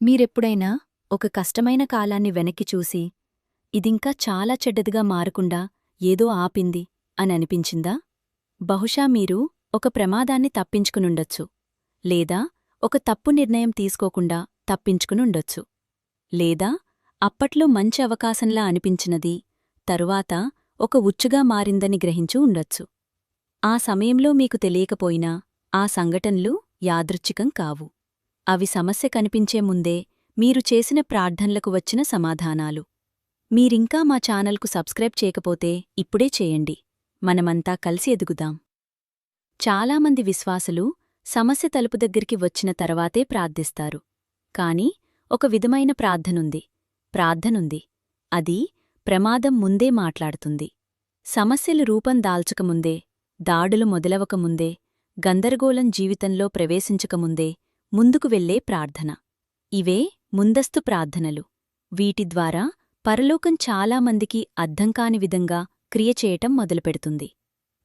మీరెప్పుడైనా ఒక కష్టమైన కాలాన్ని వెనక్కి చూసి ఇదింకా చాలా చెడ్డదిగా మారకుండా ఏదో ఆపింది అని అనిపించిందా? బహుశా మీరు ఒక ప్రమాదాన్ని తప్పించుకునుండొచ్చు లేదా ఒక తప్పు నిర్ణయం తీసుకోకుండా తప్పించుకునుండొచ్చు లేదా అప్పట్లో మంచి అవకాశంలా అనిపించినది తరువాత ఒక ఉచ్చుగా మారిందని గ్రహించు ఉండొచ్చు. ఆ సమయంలో మీకు తెలియకపోయినా ఆ సంఘటనలు యాదృచ్ఛికం కావు. అవి సమస్య కనిపించే ముందే మీరు చేసిన ప్రార్థనలకు వచ్చిన సమాధానాలు. మీరింకా మా ఛానల్కు సబ్స్క్రైబ్ చేయకపోతే ఇప్పుడే చేయండి. మనమంతా కలిసి ఎదుగుదాం. చాలామంది విశ్వాసులు సమస్య తలుపు దగ్గరికి వచ్చిన తర్వాతే ప్రార్థిస్తారు. కాని ఒక విధమైన ప్రార్థనుంది. ప్రార్థనుంది. అది ప్రమాదం ముందే మాట్లాడుతుంది. సమస్యలు రూపం దాల్చకముందే దాడులు మొదలవకముందే గందరగోళం జీవితంలో ప్రవేశించకముందే ముందుకు వెళ్ళే ప్రార్థన. ఇవే ముందస్తు ప్రార్థనలు. వీటి ద్వారా పరలోకం చాలామందికి అర్థంకాని విధంగా క్రియచేయటం మొదలుపెడుతుంది.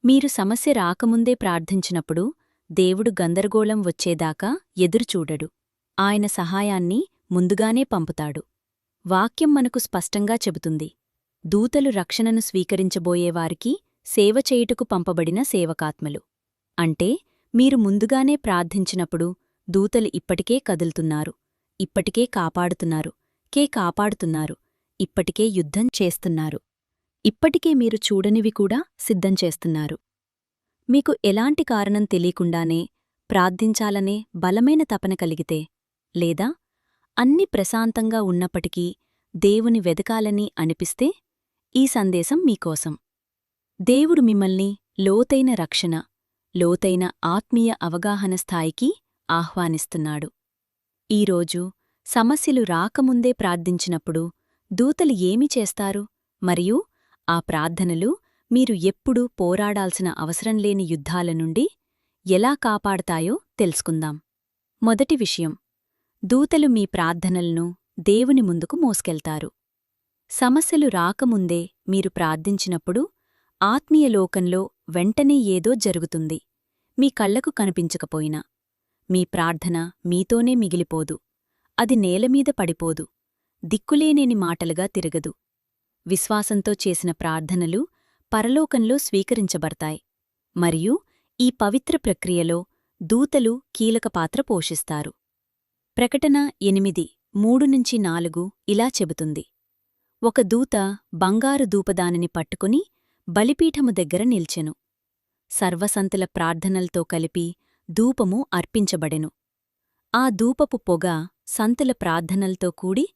మీరు సమస్య రాకముందే ప్రార్థించినప్పుడు దేవుడు గందరగోళం వచ్చేదాకా ఎదురుచూడడు. ఆయన సహాయాన్ని ముందుగానే పంపుతాడు. వాక్యం మనకు స్పష్టంగా చెబుతుంది. దూతలు రక్షణను స్వీకరించబోయేవారికి సేవ చేయుటకు పంపబడిన సేవకాత్మలు. అంటే మీరు ముందుగానే ప్రార్థించినప్పుడు దూతలు ఇప్పటికే కదులుతున్నారు. ఇప్పటికే కాపాడుతున్నారు. కే కాపాడుతున్నారు. ఇప్పటికే యుద్ధం చేస్తున్నారు. ఇప్పటికే మీరు చూడనివి కూడా సిద్ధం చేస్తున్నారు. మీకు ఎలాంటి కారణం తెలియకుండానే ప్రార్థించాలనే బలమైన తపన కలిగితే లేదా అన్ని ప్రశాంతంగా ఉన్నప్పటికీ దేవుని వెదకాలని అనిపిస్తే ఈ సందేశం మీకోసం. దేవుడు మిమ్మల్ని లోతైన రక్షణ లోతైన ఆత్మీయ అవగాహన స్థాయికి ఆహ్వానిస్తున్నాడు. ఈరోజు సమస్యలు రాకముందే ప్రార్థించినప్పుడు దూతలు ఏమి చేస్తారు? మరియు ఆ ప్రార్థనలు మీరు ఎప్పుడూ పోరాడాల్సిన అవసరం లేని యుద్ధాల నుండి ఎలా కాపాడతాయో తెలుసుకుందాం. మొదటి విషయం దూతలు మీ ప్రార్థనలను దేవుని ముందుకు మోసుకెళ్తారు. సమస్యలు రాకముందే మీరు ప్రార్థించినప్పుడు ఆత్మీయ లోకంలో వెంటనే ఏదో జరుగుతుంది. మీ కళ్ళకు కనిపించకపోయినా. మీ ప్రార్థన మీతోనే మిగిలిపోదు. అది నేలమీద పడిపోదు. దిక్కులేనేని మాటలుగా తిరగదు. విశ్వాసంతో చేసిన ప్రార్థనలు పరలోకంలో స్వీకరించబడతాయి. మరియు ఈ పవిత్ర ప్రక్రియలో దూతలు కీలక పాత్ర పోషిస్తారు. ప్రకటన ఎనిమిది మూడు నుంచి నాలుగు ఇలా చెబుతుంది. ఒక దూత బంగారు దూపదానిని పట్టుకుని బలిపీఠము దగ్గర నిల్చెను. సర్వసంతుల ప్రార్థనలతో కలిపి ధూపము అర్పించబడెను. ఆ ధూపపు పొగ సంతుల ప్రార్థనలతో కూడి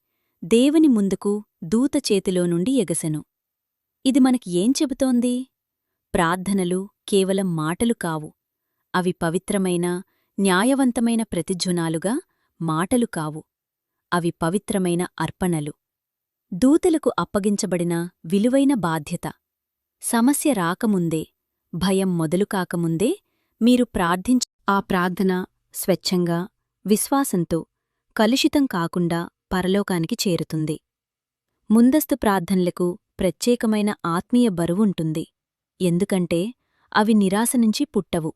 దేవుని ముందుకు దూత చేతిలో నుండి ఎగసెను. ఇది మనకి ఏం చెబుతోంది? ప్రార్థనలు కేవలం మాటలు కావు. అవి పవిత్రమైన న్యాయవంతమైన ప్రతిధ్వనాలుగా మాటలు కావు. అవి పవిత్రమైన అర్పణలు. దూతలకు అప్పగించబడిన విలువైన బాధ్యత. సమస్య రాకముందే భయం మొదలుకాకముందే మీరు ప్రార్థించ ఆ ప్రార్థన స్వచ్ఛంగా విశ్వాసంతో కలుషితం కాకుండా పరలోకానికి చేరుతుంది. ముందస్తు ప్రార్థనలకు ప్రత్యేకమైన ఆత్మీయ బరువుంటుంది ఎందుకంటే అవి నిరాశ నుంచి పుట్టవు.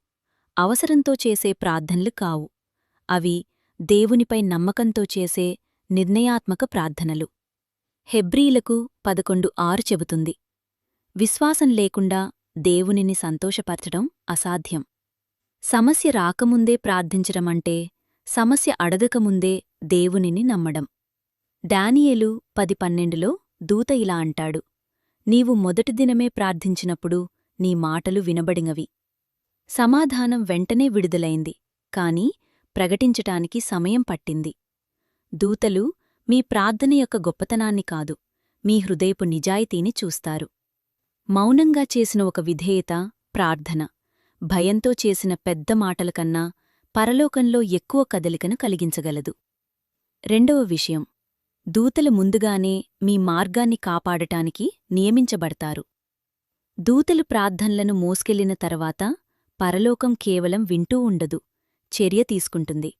అవసరంతో చేసే ప్రార్థనలు కావు. అవి దేవునిపై నమ్మకంతో చేసే నిర్ణయాత్మక ప్రార్థనలు. హెబ్రీలకు పదకొండు ఆరు చెబుతుంది. విశ్వాసం లేకుండా దేవునిని సంతోషపరచడం అసాధ్యం. సమస్య రాకముందే ప్రార్థించడమంటే సమస్య అడగకముందే దేవునిని నమ్మడం. డానియేలు పది పన్నెండులో దూత ఇలా అంటాడు నీవు మొదటి దినమే ప్రార్థించినప్పుడు నీ మాటలు వినబడినవి. సమాధానం వెంటనే విడుదలైంది కాని ప్రకటించటానికి సమయం పట్టింది. దూతలు మీ ప్రార్థన యొక్క గొప్పతనాన్ని కాదు మీ హృదయపు నిజాయితీని చూస్తారు. మౌనంగా చేసిన ఒక విధేయత ప్రార్థన. భయంతో చేసిన పెద్ద మాటలకన్నా పరలోకంలో ఎక్కువ కదలికను కలిగించగలదు. రెండవ విషయం దూతలు ముందుగానే మీ మార్గాన్ని కాపాడటానికి నియమించబడతారు. దూతలు ప్రార్థనలను మోసుకెళ్ళిన తర్వాత పరలోకం కేవలం వింటూ ఉండదు చర్య తీసుకుంటుంది.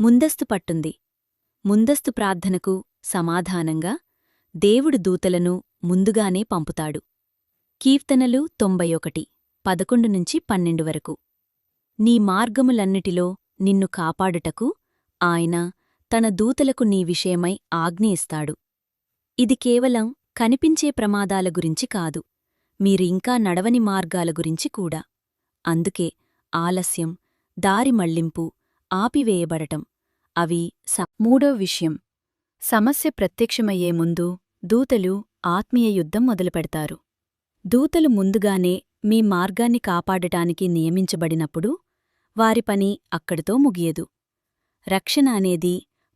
ముందస్తు పట్టుంది. ముందస్తు ప్రార్థనకు సమాధానంగా దేవుడు దూతలను ముందుగానే పంపుతాడు. కీర్తనలు తొంభై ఒకటి. పదకొండు నుంచి పన్నెండు వరకు. నీ మార్గములన్నిటిలో నిన్ను కాపాడుటకు ఆయన తన దూతలకు నీ విషయమై ఆజ్ఞ ఇస్తాడు ఇది కేవలం కనిపించే ప్రమాదాల గురించి కాదు మీరింకా ఇంకా నడవని మార్గాల గురించి కూడా. అందుకే ఆలస్యం దారి మళ్ళింపు ఆపివేయబడటం అవి స మూడో విషయం. సమస్య ప్రత్యక్షమయ్యే ముందు దూతలు ఆత్మీయ యుద్ధం మొదలుపెడతారు. దూతలు ముందుగానే మీ మార్గాన్ని కాపాడటానికి నియమించబడినప్పుడు వారి పని అక్కడితో ముగియదు. రక్షణ అనేది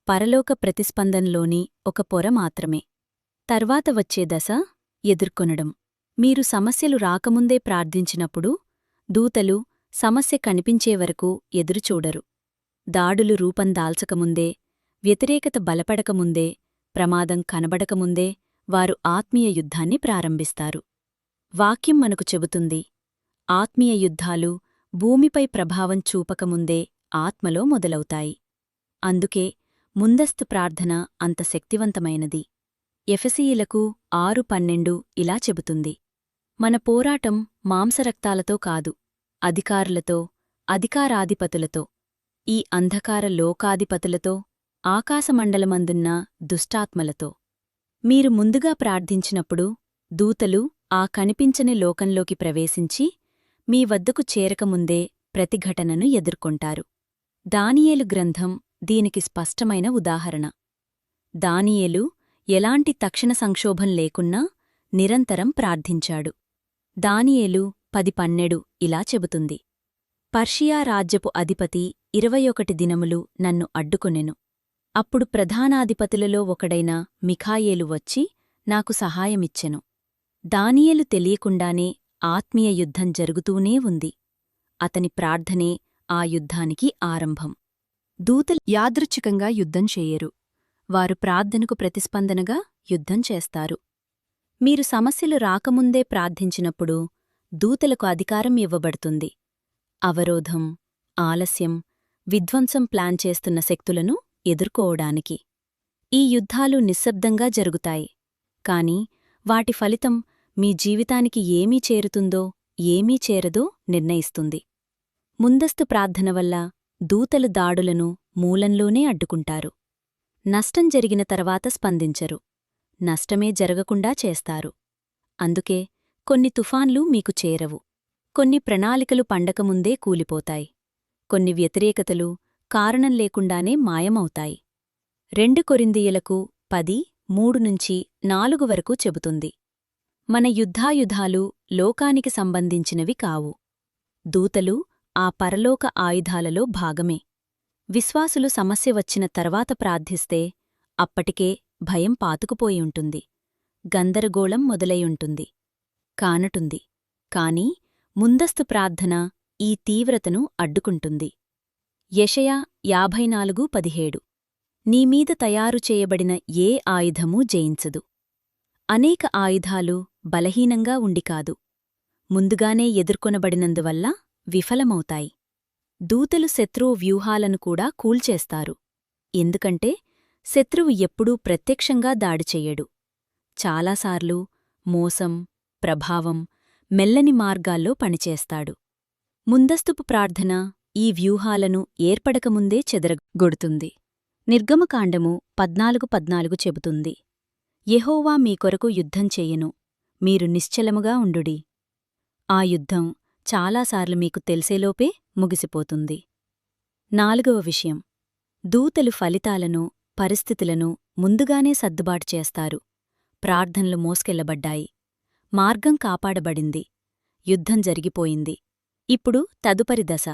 పరలోక ప్రతిస్పందనలోని ఒక పొర మాత్రమే. తర్వాత వచ్చే దశ ఎదుర్కొనడం. మీరు సమస్యలు రాకముందే ప్రార్థించినప్పుడు దూతలు సమస్య కనిపించే వరకు ఎదురుచూడరు. దాడులు రూపం దాల్చకముందే వ్యతిరేకత బలపడకముందే ప్రమాదం కనబడకముందే వారు ఆత్మీయ యుద్ధాన్ని ప్రారంభిస్తారు. వాక్యం మనకు చెబుతుంది. ఆత్మీయ యుద్ధాలు భూమిపై ప్రభావం చూపకముందే ఆత్మలో మొదలవుతాయి. అందుకే ముందస్తు ప్రార్థన అంత శక్తివంతమైనది. ఎఫెసీయులకు ఆరు పన్నెండు ఇలా చెబుతుంది. మన పోరాటం మాంసరక్తాలతో కాదు అధికారులతో అధికారాధిపతులతో ఈ అంధకార లోకాధిపతులతో ఆకాశమండలమందున్న దుష్టాత్మలతో. మీరు ముందుగా ప్రార్థించినప్పుడు దూతలు ఆ కనిపించని లోకంలోకి ప్రవేశించి మీ వద్దకు చేరకముందే ప్రతిఘటనను ఎదుర్కొంటారు. దానియేలు గ్రంథం దీనికి స్పష్టమైన ఉదాహరణ. దానియేలు ఎలాంటి తక్షణ సంక్షోభం లేకున్నా నిరంతరం ప్రార్థించాడు. దానియేలు పది పన్నెడు ఇలా చెబుతుంది. పర్షియా రాజ్యపు అధిపతి ఇరవై ఒకటి దినములు నన్ను అడ్డుకొనెను. అప్పుడు ప్రధానాధిపతులలో ఒకడైన మిఖాయేలు వచ్చి నాకు సహాయమిచ్చెను. దానియలు తెలియకుండానే ఆత్మీయ యుద్ధం జరుగుతూనే ఉంది. అతని ప్రార్థనే ఆ యుద్ధానికి ఆరంభం. దూతలు యాదృచ్ఛికంగా యుద్ధం చేయరు. వారు ప్రార్థనకు ప్రతిస్పందనగా యుద్ధం చేస్తారు. మీరు సమస్యలు రాకముందే ప్రార్థించినప్పుడు దూతలకు అధికారం ఇవ్వబడుతుంది. అవరోధం ఆలస్యం విధ్వంసం ప్లాన్ చేస్తున్న శక్తులను ఎదుర్కోవడానికి. ఈ యుద్ధాలు నిశ్శబ్దంగా జరుగుతాయి. కాని వాటి ఫలితం మీ జీవితానికి ఏమీ చేరుతుందో ఏమీ చేరదో నిర్ణయిస్తుంది. ముందస్తు ప్రార్థన వల్ల దూతలు దాడులను మూలంలోనే అడ్డుకుంటారు. నష్టం జరిగిన తర్వాత స్పందించరు. నష్టమే జరగకుండా చేస్తారు. అందుకే కొన్ని తుఫాన్లు మీకు చేరవు. కొన్ని ప్రణాళికలు పండకముందే కూలిపోతాయి. కొన్ని వ్యతిరేకతలు కారణం లేకుండానే మాయమవుతాయి. రెండు కొరిందియలకు పది మూడు నుంచి నాలుగు వరకు చెబుతుంది. మన యుద్ధాయుధాలు లోకానికి సంబంధించినవి కావు. దూతలు ఆ పరలోక ఆయుధాలలో భాగమే. విశ్వాసులు సమస్య వచ్చిన తర్వాత ప్రార్థిస్తే అప్పటికే భయం పాతుకుపోయుంటుంది గందరగోళం మొదలైయుంటుంది కానటుంది. కాని ముందస్తు ప్రార్థన ఈ తీవ్రతను అడ్డుకుంటుంది. యెషయా యాభై నాలుగు పదిహేడు. నీమీద తయారు చేయబడిన ఏ ఆయుధమూ జయించదు. అనేక ఆయుధాలు బలహీనంగా ఉండికాదు. ముందుగానే ఎదుర్కొనబడినందువల్ల విఫలమవుతాయి. దూతలు శత్రువు వ్యూహాలను కూడా కూల్చేస్తారు. ఎందుకంటే శత్రువు ఎప్పుడూ ప్రత్యక్షంగా దాడి చెయ్యడు చాలాసార్లు మోసం ప్రభావం మెల్లని మార్గాల్లో పనిచేస్తాడు. ముందస్తుపు ప్రార్థన ఈ వ్యూహాలను ఏర్పడకముందే చెదరగొడుతుంది. నిర్గమకాండము పద్నాలుగు పద్నాలుగు చెబుతుంది. యెహోవా మీ కొరకు యుద్ధం చెయ్యను మీరు నిశ్చలముగా ఉండుడి. ఆ యుద్ధం చాలాసార్లు మీకు తెలిసేలోపే ముగిసిపోతుంది. నాలుగవ విషయం. దూతలు ఫలితాలను పరిస్థితులను ముందుగానే సర్దుబాటు చేస్తారు. ప్రార్థనలు మోసుకెళ్ళబడ్డాయి. మార్గం కాపాడబడింది. యుద్ధం జరిగిపోయింది. ఇప్పుడు తదుపరి దశ.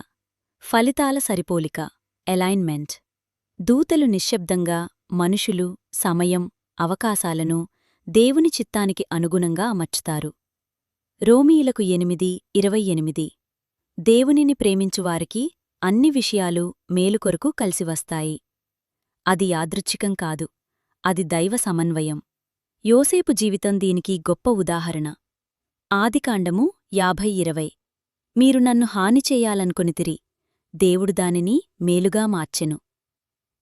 ఫలితాల సరిపోలిక ఎలైన్మెంట్ దూతలు నిశ్శబ్దంగా మనుషులు సమయం అవకాశాలను దేవుని చిత్తానికి అనుగుణంగా అమర్చుతారు. రోమీయులకు ఎనిమిది ఇరవై ఎనిమిది. దేవునిని ప్రేమించువారికి అన్ని విషయాలు మేలుకొరకు కలిసివస్తాయి అది యాదృచ్ఛికం కాదు అది దైవ సమన్వయం. యోసేపు జీవితం దీనికి గొప్ప ఉదాహరణ. ఆదికాండము యాభై ఇరవై. మీరు నన్ను హాని చేయాలనుకొనితిరి దేవుడు దానిని మేలుగా మార్చెను.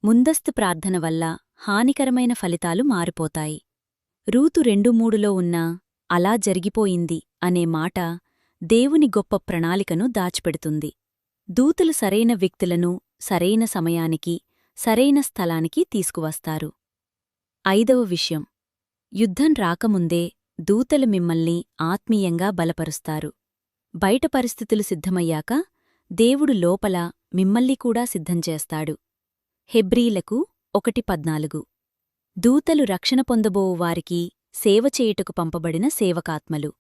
ముందస్తు ప్రార్థన వల్ల హానికరమైన ఫలితాలు మారిపోతాయి. రూతు రెండు మూడులో ఉన్న అలా జరిగిపోయింది అనే మాట దేవుని గొప్ప ప్రణాళికను దాచిపెడుతుంది. దూతలు సరైన వ్యక్తులను సరైన సమయానికి సరైన స్థలానికి తీసుకువస్తారు. ఐదవ విషయం. యుద్ధం రాకముందే దూతలు మిమ్మల్ని ఆత్మీయంగా బలపరుస్తారు. బయట పరిస్థితులు సిద్ధమయ్యాక దేవుడు లోపల మిమ్మల్ని కూడా సిద్ధంచేస్తాడు హెబ్రీలకు ఒకటి పద్నాలుగు. దూతలు రక్షణ పొందబోవు వారికి సేవ చేయుటకు పంపబడిన సేవకాత్మలు.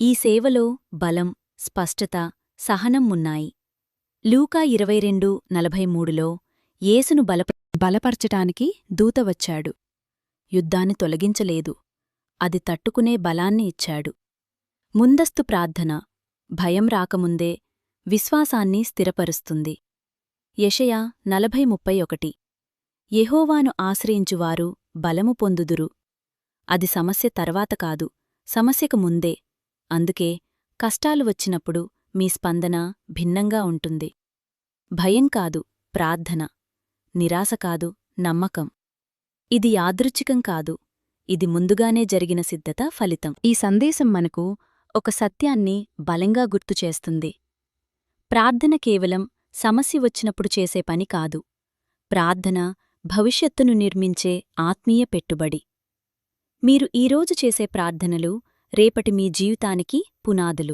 ఈ సేవలో బలం స్పష్టత సహనం ఉన్నాయి. లూకా ఇరవై రెండు నలభై మూడులో యేసును బలప బలపరచటానికి దూత వచ్చాడు. యుద్ధాన్ని తొలగించలేదు. అది తట్టుకునే బలాన్ని ఇచ్చాడు. ముందస్తు ప్రార్థన భయం రాకముందే విశ్వాసాన్ని స్థిరపరుస్తుంది. యషయా నలభై ముప్పై ఒకటి. యెహోవాను ఆశ్రయించువారు బలము పొందుదురు. అది సమస్య తర్వాత కాదు సమస్యకు ముందే. అందుకే కష్టాలు వచ్చినప్పుడు మీ స్పందన భిన్నంగా ఉంటుంది. భయం కాదు ప్రార్థన. నిరాశ కాదు నమ్మకం. ఇది యాదృచ్ఛికం కాదు ఇది ముందుగానే జరిగిన సిద్ధత ఫలితం. ఈ సందేశం మనకు ఒక సత్యాన్ని బలంగా గుర్తుచేస్తుంది ప్రార్థన కేవలం సమస్య వచ్చినప్పుడు చేసే పని కాదు. ప్రార్థన భవిష్యత్తును నిర్మించే ఆత్మీయ పెట్టుబడి. మీరు ఈరోజు చేసే ప్రార్థనలు రేపటి మీ జీవితానికి పునాదులు.